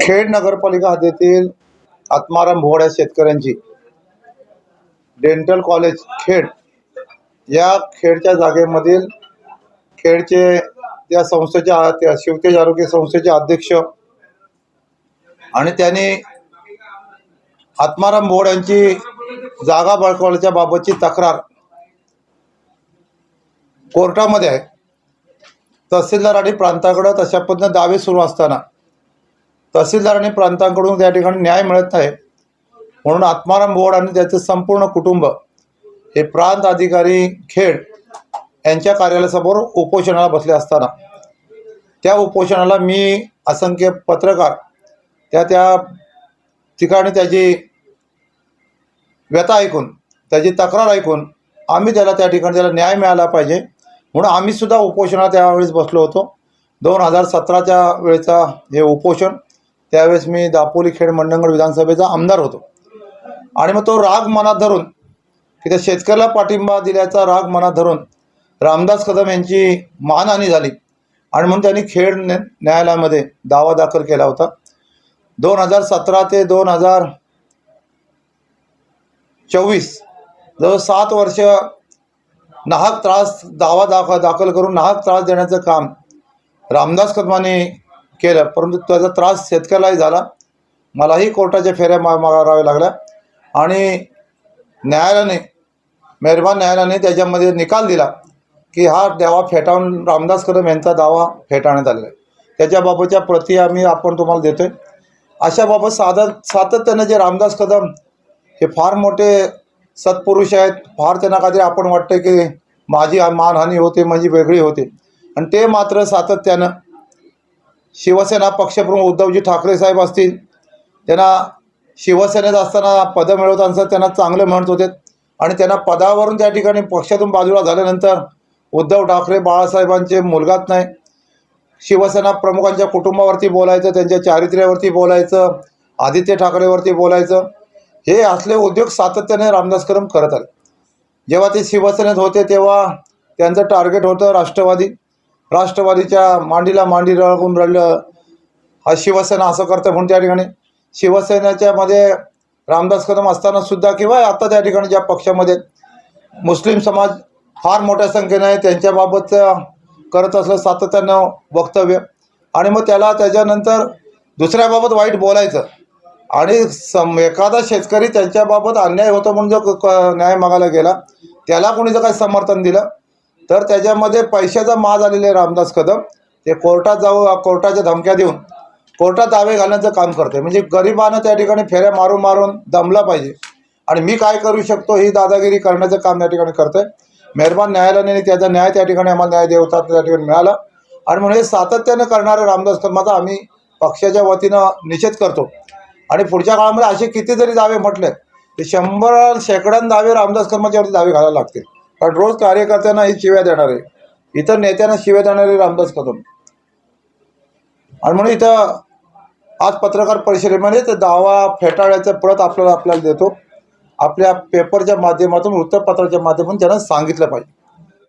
खेड नगरपालिका हद्दीतील आत्माराम भोड या शेतकऱ्यांची डेंटल कॉलेज खेड या खेडच्या जागेमधील खेडचे त्या संस्थेच्या त्या शिवतेज आरोग्य संस्थेचे अध्यक्ष आणि त्यांनी आत्माराम भोड यांची जागा बळकावल्याच्या बाबतची तक्रार कोर्टामध्ये आहे. तहसीलदार आणि प्रांताकडं तशा पद्धतीने दावे सुरू असताना तहसीलदार आणि प्रांतांकडून त्या ठिकाणी न्याय मिळत नाही म्हणून आत्माराम बोर्ड आणि त्याचे संपूर्ण कुटुंब हे प्रांत अधिकारी खेड यांच्या कार्यालयासमोर उपोषणाला बसले असताना त्या उपोषणाला मी असंख्य पत्रकार त्या त्या ठिकाणी त्याची व्यथा ऐकून त्याची तक्रार ऐकून आम्ही त्याला त्या ठिकाणी त्याला न्याय मिळाला पाहिजे. म्हणून आम्हीसुद्धा उपोषणाला त्यावेळेस बसलो होतो. दोन हजार सतराच्या वेळेचा हे उपोषण त्यावेळेस मी दापोली खेड मंडणगड विधानसभेचा आमदार होतो. आणि मग तो राग मनात धरून की त्या शेतकऱ्याला पाठिंबा दिल्याचा राग मनात धरून रामदास कदम यांची मानहानी झाली. आणि म्हणून त्यांनी खेड न्या- न्यायालयामध्ये दावा दाखल केला होता. दोन हजार सतरा ते दोन हजार चोवीस जवळ सात वर्ष नाहक त्रास दावा दाख दाखल करून नाहक त्रास देण्याचं काम रामदास कदमाने केलं. परंतु त्याचा त्रास शेतकऱ्यालाही झाला. मलाही कोर्टाच्या फेऱ्या मा माराव्या लागल्या. आणि न्यायालयाने मेहरबान न्यायालयाने त्याच्यामध्ये निकाल दिला की हा दावा फेटाळून रामदास कदम यांचा दावा फेटाळण्यात आलेला आहे. त्याच्याबाबतच्या प्रती आम्ही आपण तुम्हाला देतो आहे अशाबाबत साधा सातत्यानं जे रामदास कदम हे फार मोठे सत्पुरुष आहेत फार त्यांना काहीतरी आपण वाटतं की माझी मानहानी होते माझी वेगळी होते. आणि ते मात्र सातत्यानं शिवसेना पक्षप्रमुख उद्धवजी ठाकरे साहेब असतील त्यांना शिवसेनेत असताना पदं मिळवताना त्यांना चांगले म्हणत होते. आणि त्यांना पदावरून त्या ठिकाणी पक्षातून बाजूला झाल्यानंतर उद्धव ठाकरे बाळासाहेबांचे मुलगाच नाही. शिवसेना प्रमुखांच्या कुटुंबावरती बोलायचं त्यांच्या चारित्र्यावरती बोलायचं आदित्य ठाकरेवरती बोलायचं हे असले उद्योग सातत्याने रामदास कदम करत आले. जेव्हा ते शिवसेनेत होते तेव्हा त्यांचं टार्गेट होतं राष्ट्रवादी. राष्ट्रवादीच्या मांडीला मांडी रळवून रडलं. हा शिवसेना असं करतं म्हणून त्या ठिकाणी. शिवसेनेच्या मध्ये रामदास कदम असताना सुद्धा किंवा आता त्या ठिकाणी ज्या पक्षामध्ये मुस्लिम समाज फार मोठ्या संख्येने आहे करत असलं सातत्यानं वक्तव्य. आणि मग त्याला त्याच्यानंतर दुसऱ्याबाबत वाईट बोलायचं. आणि सम एखादा शेतकरी त्यांच्याबाबत अन्याय होतो म्हणून जो क- क- न्याय मागायला गेला त्याला कोणी जर काही समर्थन दिलं तर त्याच्यामध्ये पैशाचा माज आलेले रामदास कदम. ते कोर्टात जाऊ कोर्टाच्या धमक्या देऊन कोर्टात दावे घालण्याचं काम करते म्हणजे गरिबानं त्या ठिकाणी फेऱ्या मारून मारून दमला पाहिजे. आणि मी काय करू शकतो ही दादागिरी करण्याचं काम त्या ठिकाणी करतोय. मेहरबान न्यायालयाने त्याचा न्याय त्या ठिकाणी आम्हाला न्याय देवता त्या ठिकाणी मिळाला. आणि म्हणून हे सातत्यानं करणारे रामदास कदमाचा आम्ही पक्षाच्या वतीनं निषेध करतो. आणि पुढच्या काळामध्ये असे किती जरी दावे म्हटले ते शंभर शेकड्यां दावे रामदास कर्माच्यावरती दावे घालायला लागतील. कारण रोज कार्यकर्त्यांना ही शिव्या देणार आहे इतर नेत्यांना शिव्या देणारे रामदास कदम. आणि म्हणून इथं आज पत्रकार परिषदेमध्ये तर दावा फेटाळ्याचं प्रत आपल्याला आपल्याला देतो. आपल्या पेपरच्या माध्यमातून वृत्तपत्राच्या माध्यमातून त्यांना सांगितलं पाहिजे.